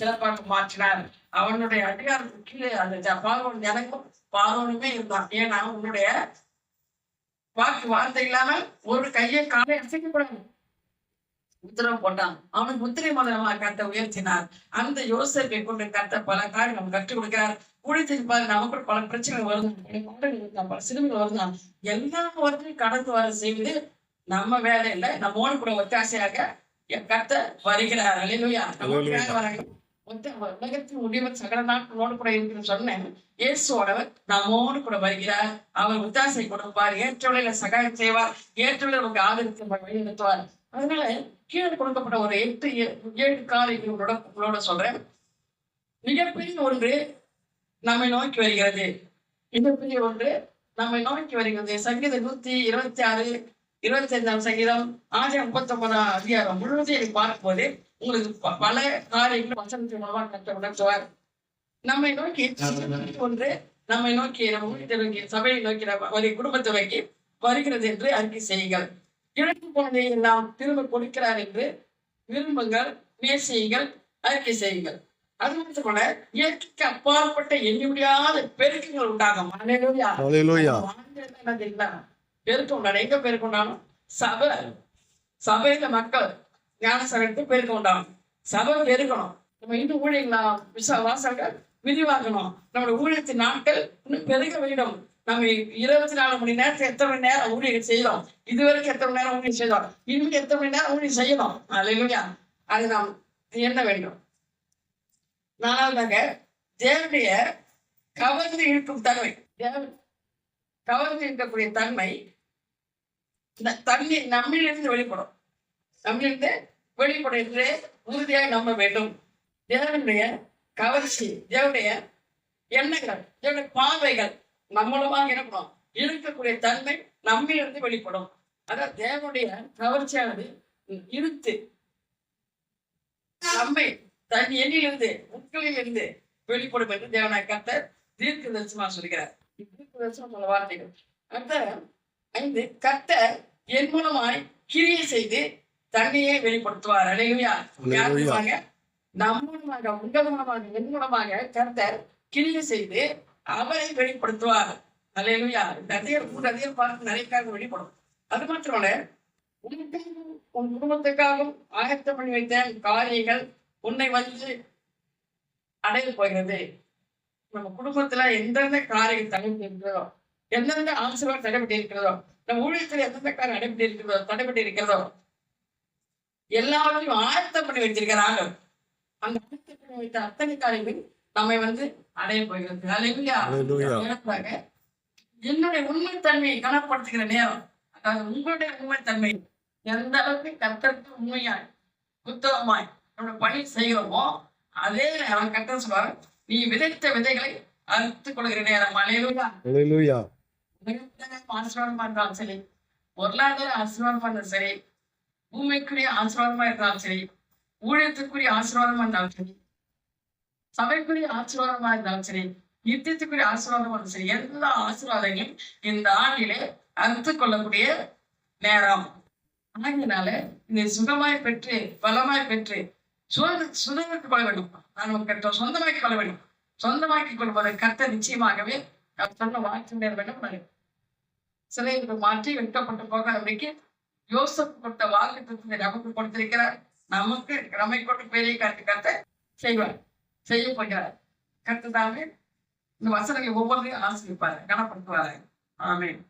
சிறப்பாக மாற்றினார் அவனுடைய அதிகாரத்துக்கு கீழே அந்த பார்வோன் எனக்கும் பார்வோனுமே இருந்தான். ஏன்னா உன்னுடைய வாக்கு வார்த்தை இல்லாமல் ஒரு கையை காலை அசைக்கப்படாது உத்தரவு போட்டான். அவனுக்கு முத்திரை முதலமா கத்த உயர்த்தினார். அந்த யோசனை கொண்டு கத்த பல காரியம் நம்ம கற்றுக் கொடுக்கிறார். ஊழியத்தின் பாரு நமக்கு பல பிரச்சனைகள் வருது பல சிறுமிகள் வருதான். எல்லாவற்றையும் கடந்து வர செய்து நம்ம வேலை இல்லை நம்மோடு கூட ஒத்தாசையாக என் கத்த வருகிறார். அல்லேலூயா நமக்காக வராங்க. உலகத்தின் முடிவு சகல நாட்களோடு கூட என்று சொன்னேன். இயேசுவோடவர் நம்மோடு கூட வருகிறார். அவர் உத்தாசை கொடுப்பார். ஏற்றவளையில சகாயம் செய்வார். ஏற்றவளை உங்க ஆதரித்து வழிநடத்துவார். அதனால கீழே கொடுக்கப்பட்ட ஒரு எட்டு ஏ- ஏழு காரியங்கள் உங்களோட உங்களோட சொல்றேன். மிகப்பெரிய ஒன்று நம்மை நோக்கி வருகிறது. மிகப்பெரிய ஒன்று நம்மை நோக்கி வருகிறது. சங்கீதம் நூத்தி இருபத்தி ஆறு இருபத்தி ஐந்தாம் சங்கீதம் ஆயிரம் முப்பத்தி ஒன்பதாம் அதிகாரம். முழுவதையும் பார்க்கும்போது உங்களுக்கு பல காரியங்கள் வசனத்தின் மூலமா கற்று உணர்த்துவார் நம்மை நோக்கி ஒன்று நம்மை நோக்கி நம்ம வீட்டை நோக்கி சபையை நோக்கி ஒரு குடும்பத்தை நோக்கி வருகிறது என்று அறிக்கை செய்யுங்கள். இழந்து போனதை நாம் திரும்ப கொடுக்கிறார் என்று விரும்புங்கள் நேசியுங்கள் அறிக்கை செய்யுங்கள். அது மட்டும் கூட இயற்கைக்கு அப்பாற்பட்ட எண்ணி முடியாத பெருக்கங்கள் உண்டாகும்? பெருக்கம் எங்க பெருக்கம் உண்டாகும்? சபை சபையில மக்கள் ஞான சபைக்கு பெருக்க உண்டாகும் சபை பெருக்கணும் நம்ம இன்னும் ஊழியங்களா விசுவாசங்கள் விரிவாக்கணும் நம்மளுடைய ஊழியத்தின் நாட்கள் இன்னும் பெருக வேண்டும். நம்ம இருபத்தி நாலு மணி நேரத்துக்கு எத்தனை மணி நேரம் ஊழியர் செய்யலாம் இதுவரைக்கும் எத்தனை மணி நேரம் ஊழியர் செய்யலாம் இன்னும் எத்தனை மணி நேரம் ஊழியர் செய்யலாம் இல்லையா அது நாம் எண்ண வேண்டும். நாலாவதாக தேவனுடைய கவர்ந்து இழுக்கும் தன்மை. கவர்ந்து இருக்கக்கூடிய தன்மை தண்ணி நம்மிலிருந்து வெளிப்படும். நம்மிலிருந்து வெளிப்படும் என்று உறுதியாக நம்ப வேண்டும். தேவனுடைய கவர்ச்சி தேவனுடைய எண்ணங்கள் தேவனுடைய பார்வைகள் நம்மளமாக இருக்கணும். இருக்கக்கூடிய தன்மை நம்மிலிருந்து வெளிப்படும். அதான் தேவனுடைய கவர்ச்சியானது இழுத்து நம்மை தன் எண்ணிலிருந்து உட்களிலிருந்து வெளிப்படும் என்று தேவனாய் கர்த்தர் தீர்க்க தரிசனமா சொல்கிறார். தீர்க்க தரிசனம் சொல்ல வார்த்தைகள். அடுத்த ஐந்து கர்த்தர் என் மூலமாய் கிரியை செய்து தன்னையே வெளிப்படுத்துவார். அலையா அல்லேலூயா. நம் மூலமாக உங்கள் மூலமாக என் மூலமாக கர்த்தர் கிரியை செய்து அவரை வெளிப்படுத்துவார். அலையா நிறைய நிறைய பார்த்து நிறைய காரியம் வெளிப்படும். அது மாத்திரமல்ல உனக்காகவும் உன் குடும்பத்துக்காகவும் ஆயத்தம் பண்ணி வைத்த காரியங்கள் உன்னை வந்து அடைய போகிறது. நம்ம குடும்பத்துல எந்தெந்த காரியம் தடைபட்டு இருக்கிறதோ எந்தெந்த ஆசீர்வாதம் தடைபட்டு இருக்கிறதோ நம்ம ஊழியத்தில் எந்தெந்த காரியம் அடைபட்டு இருக்கிறதோ தடைபட்டு இருக்கிறதோ எல்லாவற்றையும் ஆயத்தம் பண்ணி வைத்திருக்கிறாங்க அந்த ஆயத்தம் பண்ணி வைத்த அத்தனை காரியங்கள் நம்மை வந்து அடைய போகிறது. என்னுடைய உண்மைத்தன்மையை கனப்படுத்துகிற நேரம். அதாவது உங்களுடைய உண்மைத்தன்மை. எந்த அளவுக்கு கத்தருக்கு உண்மையாய் உத்தமமாய் நம்ம பணி செய்கிறோமோ அதே அவன் கத்த சொல்வார் நீ விதைத்த விதைகளை அறுத்துக் கொள்கிற நேரம். அலையிலுயா ஆசீர்வாதமா இருந்தாலும் சரி பொருளாதார ஆசீர்வாதமா இருந்தாலும் சரி பூமிக்குரிய ஆசீர்வாதமா இருந்தாலும் சரி ஊழியத்துக்குரிய ஆசீர்வாதமா இருந்தாலும் சரி சபைக்குரிய ஆசீர்வாதமா இருந்தாலும் சரி நித்தியத்துக்குரிய ஆசீர்வாதமா இருந்தாலும் சரி எல்லா ஆசீர்வாதங்களையும் இந்த ஆண்டிலே அறுத்து கொள்ளக்கூடிய நேரம். ஆகினால இதை சுகமாய் பெற்று பலமாய் பெற்று சுத சுதந்திரத்துக்கு கொள்ள வேண்டும். நாம் கற்ற சொந்தமாக்கி கொள்ள வேண்டும். சொந்தமாக்கி கொள்வதை கத்த நிச்சயமாகவே அவர் சொன்ன வாக்கு நேர வேண்டும் சிலைகளுக்கு மாற்றி வெட்கப்பட்டு போகாதபடிக்கு யோசப் கொடுத்த வாக்கு தத்துவத்தை நமக்கு கொடுத்திருக்கிறார் நமக்கு நம்மை கொண்டு பெரிய கருத்து கத்த செய்வார். செய்ய போகிறார். கத்துதாமே இந்த வசனங்களை ஒவ்வொன்றையும் ஆசிரிப்பார் கனப்படுத்துவாரு. ஆமென்.